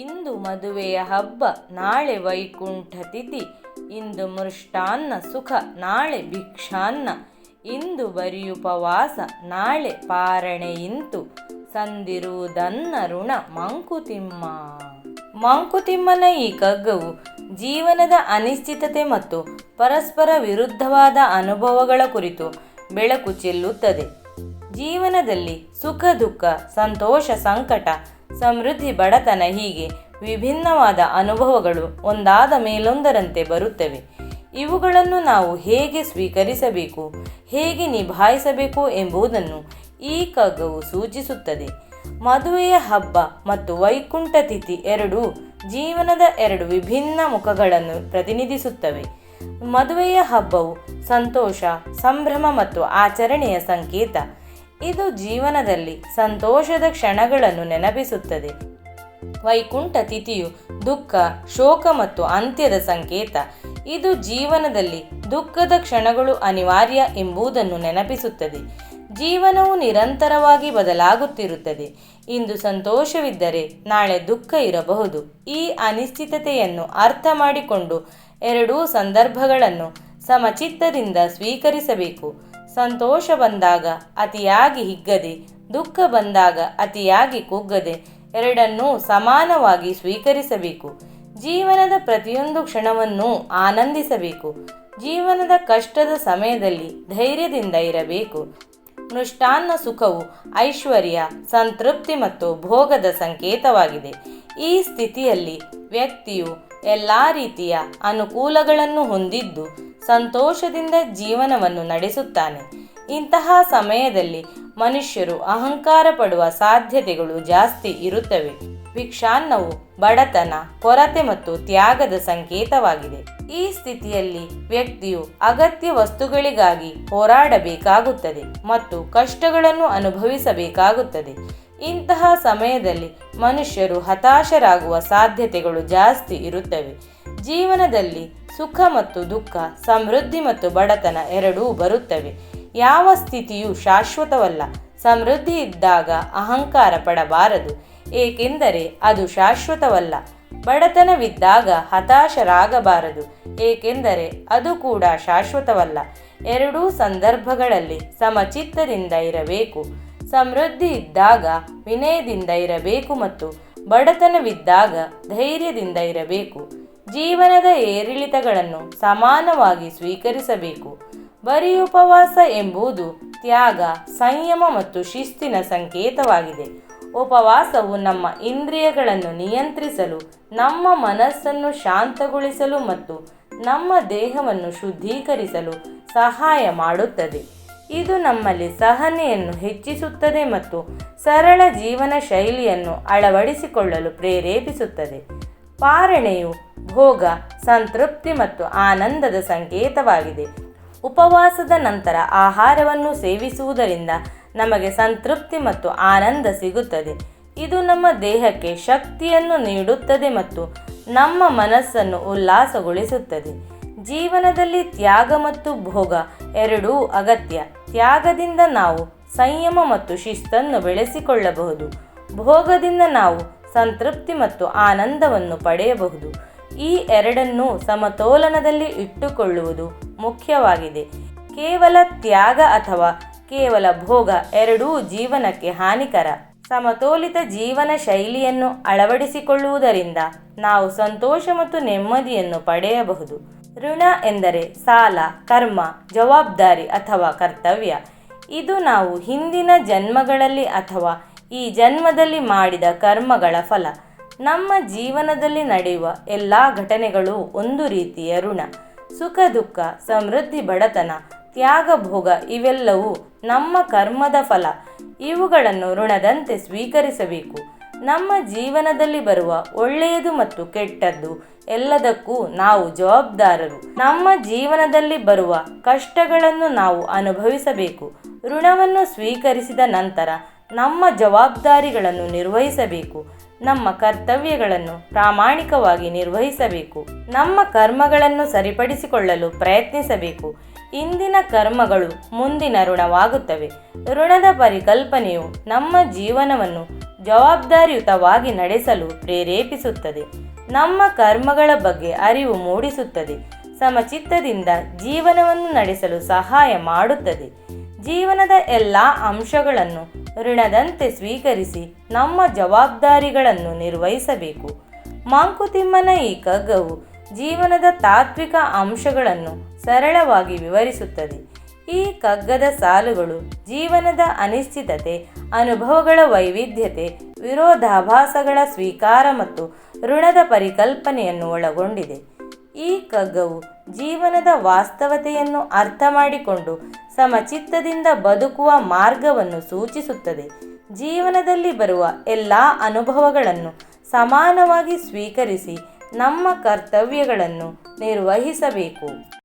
ಇಂದು ಮದುವೆಯ ಹಬ್ಬ ನಾಳೆ ವೈಕುಂಠ ತಿಥಿ, ಇಂದು ಮೃಷ್ಟಾನ್ನ ಸುಖ ನಾಳೆ ಭಿಕ್ಷಾನ್ನ, ಇಂದು ಬರಿಯುಪವಾಸ ನಾಳೆ ಪಾರಣೆ ಇಂತು, ಸಂದಿರುವುದನ್ನ ಋಣ ಮಂಕುತಿಮ್ಮ. ಮಂಕುತಿಮ್ಮನ ಈ ಕಗ್ಗವು ಜೀವನದ ಅನಿಶ್ಚಿತತೆ ಮತ್ತು ಪರಸ್ಪರ ವಿರುದ್ಧವಾದ ಅನುಭವಗಳ ಕುರಿತು ಬೆಳಕು ಚೆಲ್ಲುತ್ತದೆ. ಜೀವನದಲ್ಲಿ ಸುಖ, ದುಃಖ, ಸಂತೋಷ, ಸಂಕಟ ಸಮೃದ್ಧಿ ಬಡತನ ಹೀಗೆ ವಿಭಿನ್ನವಾದ ಅನುಭವಗಳು ಒಂದಾದ ಮೇಲೊಂದರಂತೆ ಬರುತ್ತವೆ. ಇವುಗಳನ್ನು ನಾವು ಹೇಗೆ ಸ್ವೀಕರಿಸಬೇಕು, ಹೇಗೆ ನಿಭಾಯಿಸಬೇಕು ಎಂಬುದನ್ನು ಈ ಕಗ್ಗವು ಸೂಚಿಸುತ್ತದೆ. ಮದುವೆಯ ಹಬ್ಬ ಮತ್ತು ವೈಕುಂಠ ತಿಥಿ ಎರಡೂ ಜೀವನದ ಎರಡು ವಿಭಿನ್ನ ಮುಖಗಳನ್ನು ಪ್ರತಿನಿಧಿಸುತ್ತವೆ. ಮದುವೆಯ ಹಬ್ಬವು ಸಂತೋಷ, ಸಂಭ್ರಮ ಮತ್ತು ಆಚರಣೆಯ ಸಂಕೇತ. ಇದು ಜೀವನದಲ್ಲಿ ಸಂತೋಷದ ಕ್ಷಣಗಳನ್ನು ನೆನಪಿಸುತ್ತದೆ. ವೈಕುಂಠ ತಿಥಿಯು ದುಃಖ, ಶೋಕ ಮತ್ತು ಅಂತ್ಯದ ಸಂಕೇತ. ಇದು ಜೀವನದಲ್ಲಿ ದುಃಖದ ಕ್ಷಣಗಳು ಅನಿವಾರ್ಯ ಎಂಬುದನ್ನು ನೆನಪಿಸುತ್ತದೆ. ಜೀವನವು ನಿರಂತರವಾಗಿ ಬದಲಾಗುತ್ತಿರುತ್ತದೆ. ಇಂದು ಸಂತೋಷವಿದ್ದರೆ ನಾಳೆ ದುಃಖ ಇರಬಹುದು. ಈ ಅನಿಶ್ಚಿತತೆಯನ್ನು ಅರ್ಥ ಮಾಡಿಕೊಂಡು ಎರಡೂ ಸಂದರ್ಭಗಳನ್ನು ಸಮಚಿತ್ತದಿಂದ ಸ್ವೀಕರಿಸಬೇಕು. ಸಂತೋಷ ಬಂದಾಗ ಅತಿಯಾಗಿ ಹಿಗ್ಗದೆ, ದುಃಖ ಬಂದಾಗ ಅತಿಯಾಗಿ ಕುಗ್ಗದೆ ಎರಡನ್ನೂ ಸಮಾನವಾಗಿ ಸ್ವೀಕರಿಸಬೇಕು. ಜೀವನದ ಪ್ರತಿಯೊಂದು ಕ್ಷಣವನ್ನೂ ಆನಂದಿಸಬೇಕು. ಜೀವನದ ಕಷ್ಟದ ಸಮಯದಲ್ಲಿ ಧೈರ್ಯದಿಂದ ಇರಬೇಕು. ಮೃಷ್ಟಾನ್ನ ಸುಖವು ಐಶ್ವರ್ಯ, ಸಂತೃಪ್ತಿ ಮತ್ತು ಭೋಗದ ಸಂಕೇತವಾಗಿದೆ. ಈ ಸ್ಥಿತಿಯಲ್ಲಿ ವ್ಯಕ್ತಿಯು ಎಲ್ಲ ರೀತಿಯ ಅನುಕೂಲಗಳನ್ನು ಹೊಂದಿದ್ದು ಸಂತೋಷದಿಂದ ಜೀವನವನ್ನು ನಡೆಸುತ್ತಾನೆ. ಇಂತಹ ಸಮಯದಲ್ಲಿ ಮನುಷ್ಯರು ಅಹಂಕಾರ ಪಡುವ ಸಾಧ್ಯತೆಗಳು ಜಾಸ್ತಿ ಇರುತ್ತವೆ. ಭಿಕ್ಷಾನ್ನವು ಬಡತನ, ಕೊರತೆ ಮತ್ತು ತ್ಯಾಗದ ಸಂಕೇತವಾಗಿದೆ. ಈ ಸ್ಥಿತಿಯಲ್ಲಿ ವ್ಯಕ್ತಿಯು ಅಗತ್ಯ ವಸ್ತುಗಳಿಗಾಗಿ ಹೋರಾಡಬೇಕಾಗುತ್ತದೆ ಮತ್ತು ಕಷ್ಟಗಳನ್ನು ಅನುಭವಿಸಬೇಕಾಗುತ್ತದೆ. ಇಂತಹ ಸಮಯದಲ್ಲಿ ಮನುಷ್ಯರು ಹತಾಶರಾಗುವ ಸಾಧ್ಯತೆಗಳು ಜಾಸ್ತಿ ಇರುತ್ತವೆ. ಜೀವನದಲ್ಲಿ ಸುಖ ಮತ್ತು ದುಃಖ, ಸಮೃದ್ಧಿ ಮತ್ತು ಬಡತನ ಎರಡೂ ಬರುತ್ತವೆ. ಯಾವ ಸ್ಥಿತಿಯೂ ಶಾಶ್ವತವಲ್ಲ. ಸಮೃದ್ಧಿ ಇದ್ದಾಗ ಅಹಂಕಾರ ಪಡಬಾರದು. ಏಕೆಂದರೆ ಅದು ಶಾಶ್ವತವಲ್ಲ. ಬಡತನವಿದ್ದಾಗ ಹತಾಶರಾಗಬಾರದು. ಏಕೆಂದರೆ ಅದು ಕೂಡ ಶಾಶ್ವತವಲ್ಲ. ಎರಡೂ ಸಂದರ್ಭಗಳಲ್ಲಿ ಸಮಚಿತ್ತದಿಂದ ಇರಬೇಕು. ಸಮೃದ್ಧಿ ಇದ್ದಾಗ ವಿನಯದಿಂದ ಇರಬೇಕು ಮತ್ತು ಬಡತನವಿದ್ದಾಗ ಧೈರ್ಯದಿಂದ ಇರಬೇಕು. ಜೀವನದ ಏರಿಳಿತಗಳನ್ನು ಸಮಾನವಾಗಿ ಸ್ವೀಕರಿಸಬೇಕು. ಬರೀ ಉಪವಾಸ ಎಂಬುದು ತ್ಯಾಗ, ಸಂಯಮ ಮತ್ತು ಶಿಸ್ತಿನ ಸಂಕೇತವಾಗಿದೆ. ಉಪವಾಸವು ನಮ್ಮ ಇಂದ್ರಿಯಗಳನ್ನು ನಿಯಂತ್ರಿಸಲು, ನಮ್ಮ ಮನಸ್ಸನ್ನು ಶಾಂತಗೊಳಿಸಲು ಮತ್ತು ನಮ್ಮ ದೇಹವನ್ನು ಶುದ್ಧೀಕರಿಸಲು ಸಹಾಯ ಮಾಡುತ್ತದೆ. ಇದು ನಮ್ಮಲ್ಲಿ ಸಹನೆಯನ್ನು ಹೆಚ್ಚಿಸುತ್ತದೆ ಮತ್ತು ಸರಳ ಜೀವನ ಶೈಲಿಯನ್ನು ಅಳವಡಿಸಿಕೊಳ್ಳಲು ಪ್ರೇರೇಪಿಸುತ್ತದೆ. ಪಾರಣೆಯು ಭೋಗ, ಸಂತೃಪ್ತಿ ಮತ್ತು ಆನಂದದ ಸಂಕೇತವಾಗಿದೆ. ಉಪವಾಸದ ನಂತರ ಆಹಾರವನ್ನು ಸೇವಿಸುವುದರಿಂದ ನಮಗೆ ಸಂತೃಪ್ತಿ ಮತ್ತು ಆನಂದ ಸಿಗುತ್ತದೆ. ಇದು ನಮ್ಮ ದೇಹಕ್ಕೆ ಶಕ್ತಿಯನ್ನು ನೀಡುತ್ತದೆ ಮತ್ತು ನಮ್ಮ ಮನಸ್ಸನ್ನು ಉಲ್ಲಾಸಗೊಳಿಸುತ್ತದೆ. ಜೀವನದಲ್ಲಿ ತ್ಯಾಗ ಮತ್ತು ಭೋಗ ಎರಡೂ ಅಗತ್ಯ. ತ್ಯಾಗದಿಂದ ನಾವು ಸಂಯಮ ಮತ್ತು ಶಿಸ್ತನ್ನು ಬೆಳೆಸಿಕೊಳ್ಳಬಹುದು. ಭೋಗದಿಂದ ನಾವು ಸಂತೃಪ್ತಿ ಮತ್ತು ಆನಂದವನ್ನು ಪಡೆಯಬಹುದು. ಈ ಎರಡನ್ನೂ ಸಮತೋಲನದಲ್ಲಿ ಇಟ್ಟುಕೊಳ್ಳುವುದು ಮುಖ್ಯವಾಗಿದೆ. ಕೇವಲ ತ್ಯಾಗ ಅಥವಾ ಕೇವಲ ಭೋಗ ಎರಡೂ ಜೀವನಕ್ಕೆ ಹಾನಿಕರ. ಸಮತೋಲಿತ ಜೀವನ ಶೈಲಿಯನ್ನು ಅಳವಡಿಸಿಕೊಳ್ಳುವುದರಿಂದ ನಾವು ಸಂತೋಷ ಮತ್ತು ನೆಮ್ಮದಿಯನ್ನು ಪಡೆಯಬಹುದು. ಋಣ ಎಂದರೆ ಸಾಲ, ಕರ್ಮ, ಜವಾಬ್ದಾರಿ ಅಥವಾ ಕರ್ತವ್ಯ. ಇದು ನಾವು ಹಿಂದಿನ ಜನ್ಮಗಳಲ್ಲಿ ಅಥವಾ ಈ ಜನ್ಮದಲ್ಲಿ ಮಾಡಿದ ಕರ್ಮಗಳ ಫಲ. ನಮ್ಮ ಜೀವನದಲ್ಲಿ ನಡೆಯುವ ಎಲ್ಲ ಘಟನೆಗಳು ಒಂದು ರೀತಿಯ ಋಣ. ಸುಖ, ದುಃಖ, ಸಮೃದ್ಧಿ, ಬಡತನ, ತ್ಯಾಗ, ಭೋಗ ಇವೆಲ್ಲವೂ ನಮ್ಮ ಕರ್ಮದ ಫಲ. ಇವುಗಳನ್ನು ಋಣದಂತೆ ಸ್ವೀಕರಿಸಬೇಕು. ನಮ್ಮ ಜೀವನದಲ್ಲಿ ಬರುವ ಒಳ್ಳೆಯದು ಮತ್ತು ಕೆಟ್ಟದ್ದು ಎಲ್ಲದಕ್ಕೂ ನಾವು ಜವಾಬ್ದಾರರು. ನಮ್ಮ ಜೀವನದಲ್ಲಿ ಬರುವ ಕಷ್ಟಗಳನ್ನು ನಾವು ಅನುಭವಿಸಬೇಕು. ಋಣವನ್ನು ಸ್ವೀಕರಿಸಿದ ನಂತರ ನಮ್ಮ ಜವಾಬ್ದಾರಿಗಳನ್ನು ನಿರ್ವಹಿಸಬೇಕು. ನಮ್ಮ ಕರ್ತವ್ಯಗಳನ್ನು ಪ್ರಾಮಾಣಿಕವಾಗಿ ನಿರ್ವಹಿಸಬೇಕು. ನಮ್ಮ ಕರ್ಮಗಳನ್ನು ಸರಿಪಡಿಸಿಕೊಳ್ಳಲು ಪ್ರಯತ್ನಿಸಬೇಕು. ಇಂದಿನ ಕರ್ಮಗಳು ಮುಂದಿನ ಋಣವಾಗುತ್ತವೆ. ಋಣದ ಪರಿಕಲ್ಪನೆಯು ನಮ್ಮ ಜೀವನವನ್ನು ಜವಾಬ್ದಾರಿಯುತವಾಗಿ ನಡೆಸಲು ಪ್ರೇರೇಪಿಸುತ್ತದೆ. ನಮ್ಮ ಕರ್ಮಗಳ ಬಗ್ಗೆ ಅರಿವು ಮೂಡಿಸುತ್ತದೆ. ಸಮಚಿತ್ತದಿಂದ ಜೀವನವನ್ನು ನಡೆಸಲು ಸಹಾಯ ಮಾಡುತ್ತದೆ. ಜೀವನದ ಎಲ್ಲ ಅಂಶಗಳನ್ನು ಋಣದಂತೆ ಸ್ವೀಕರಿಸಿ ನಮ್ಮ ಜವಾಬ್ದಾರಿಗಳನ್ನು ನಿರ್ವಹಿಸಬೇಕು. ಮಾಂಕುತಿಮ್ಮನ ಈ ಕಗ್ಗವು ಜೀವನದ ತಾತ್ವಿಕ ಅಂಶಗಳನ್ನು ಸರಳವಾಗಿ ವಿವರಿಸುತ್ತದೆ. ಈ ಕಗ್ಗದ ಸಾಲುಗಳು ಜೀವನದ ಅನಿಶ್ಚಿತತೆ, ಅನುಭವಗಳ ವೈವಿಧ್ಯತೆ, ವಿರೋಧಾಭಾಸಗಳ ಸ್ವೀಕಾರ ಮತ್ತು ಋಣದ ಪರಿಕಲ್ಪನೆಯನ್ನು ಒಳಗೊಂಡಿದೆ. ಈ ಕಗ್ಗವು ಜೀವನದ ವಾಸ್ತವತೆಯನ್ನು ಅರ್ಥ ಮಾಡಿಕೊಂಡು ಸಮಚಿತ್ತದಿಂದ ಬದುಕುವ ಮಾರ್ಗವನ್ನು ಸೂಚಿಸುತ್ತದೆ. ಜೀವನದಲ್ಲಿ ಬರುವ ಎಲ್ಲ ಅನುಭವಗಳನ್ನು ಸಮಾನವಾಗಿ ಸ್ವೀಕರಿಸಿ ನಮ್ಮ ಕರ್ತವ್ಯಗಳನ್ನು ನಿರ್ವಹಿಸಬೇಕು.